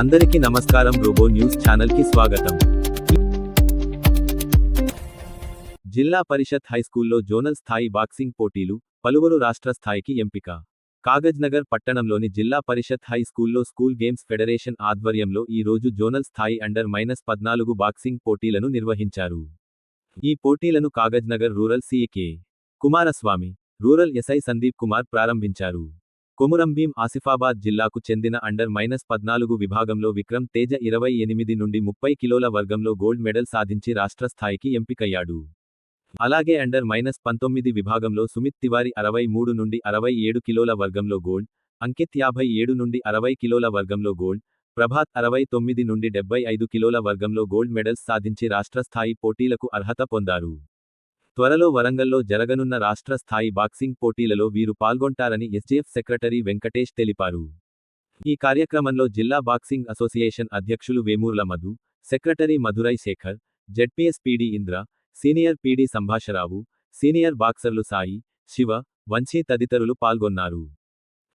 అందరికీ నమస్కారం robo news ఛానల్కి స్వాగతం. జిల్లా పరిషత్ హైస్కూల్లో జోనల్ స్థాయి బాక్సింగ్ పోటీలు పలువురు రాష్ట్ర స్థాయికి ఎంపిక. కాగజ్నగర్ పట్టణంలోని జిల్లా పరిషత్ హై స్కూల్లో స్కూల్ గేమ్స్ ఫెడరేషన్ ఆధ్వర్యంలో ఈ రోజు జోనల్ స్థాయి అండర్ మైనస్ పద్నాలుగు బాక్సింగ్ పోటీలను నిర్వహించారు. ఈ పోటీలను కాగజ్నగర్ రూరల్ సీఏకే కుమారస్వామి రూరల్ ఎస్ఐ సందీప్ కుమార్ ప్రారంభించారు. కొమురంభీం ఆసిఫాబాద్ జిల్లాకు చెందిన అండర్ మైనస్ పద్నాలుగు విభాగంలో విక్రమ్ తేజ ఇరవై ఎనిమిది నుండి ముప్పై కిలోల వర్గంలో గోల్డ్ మెడల్ సాధించి రాష్ట్ర స్థాయికి ఎంపికయ్యాడు. అలాగే అండర్ మైనస్ పంతొమ్మిది విభాగంలో సుమిత్ తివారి అరవై మూడు నుండి అరవై ఏడు కిలోల వర్గంలో గోల్డ్ అంకిత్ యాభై ఏడు నుండి అరవై కిలోల వర్గంలో గోల్డ్ ప్రభాత్ అరవై తొమ్మిది నుండి డెబ్బై ఐదు కిలోల వర్గంలో గోల్డ్ మెడల్స్ సాధించి రాష్ట్ర స్థాయి పోటీలకు అర్హత పొందారు. త్వరలో వరంగల్లో జరగనున్న రాష్ట్ర స్థాయి బాక్సింగ్ పోటీలలో వీరు పాల్గొంటారని ఎస్జేఎఫ్ సెక్రటరీ వెంకటేష్ తెలిపారు. ఈ కార్యక్రమంలో జిల్లా బాక్సింగ్ అసోసియేషన్ అధ్యక్షులు Vemurla Madhu secretary Madhurai Shekhar ZPS PD Indra senior PD Sambhasharao senior బాక్సర్లు Sai Shiva Vamshi తదితరులు పాల్గొన్నారు.